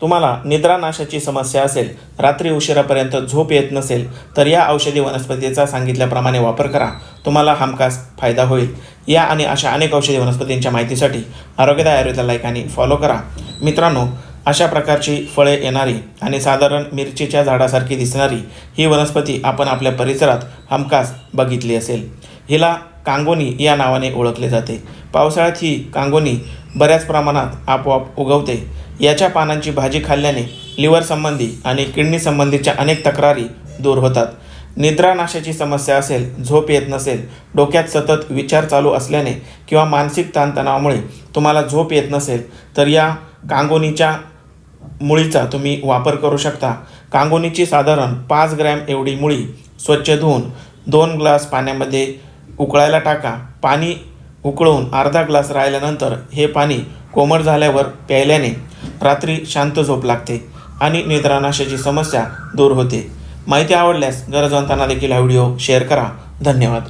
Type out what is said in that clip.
तुम्हाला निद्रानाशाची समस्या असेल रात्री उशिरापर्यंत झोप येत नसेल तर या औषधी वनस्पतीचा सांगितल्याप्रमाणे वापर करा. तुम्हाला हमखास फायदा होईल. या आणि अशा अनेक औषधी वनस्पतींच्या माहितीसाठी आरोग्यदाय आयुर्वेदा लाईक फॉलो करा. मित्रांनो अशा प्रकारची फळे येणारी आणि साधारण मिरचीच्या झाडासारखी दिसणारी ही वनस्पती आपण आपल्या परिसरात हमखास बघितली असेल. हिला कांगोनी या नावाने ओळखले जाते. पावसाळ्यात ही कांगोनी बऱ्याच प्रमाणात आपोआप उगवते. याच्या पानांची भाजी खाल्ल्याने लिव्हर संबंधी आणि किडनी संबंधीच्या अनेक तक्रारी दूर होतात. निद्रानाशाची समस्या असेल झोप येत नसेल डोक्यात सतत विचार चालू असल्याने किंवा मानसिक ताणतणावामुळे तुम्हाला झोप येत नसेल तर या कांगोनीच्या मुळीचा तुम्ही वापर करू शकता. कांगोनीची साधारण पाच ग्रॅम एवढी मुळी स्वच्छ धुवून दोन ग्लास पाण्यामध्ये उकळायला टाका. पाणी उकळून अर्धा ग्लास राहिल्यानंतर हे पाणी कोमट झाल्यावर प्यायल्याने रात्री शांत झोप लागते आणि निद्रानाशाची समस्या दूर होते. माहिती आवडल्यास गरजवंतांना देखील हा व्हिडिओ शेअर करा. धन्यवाद.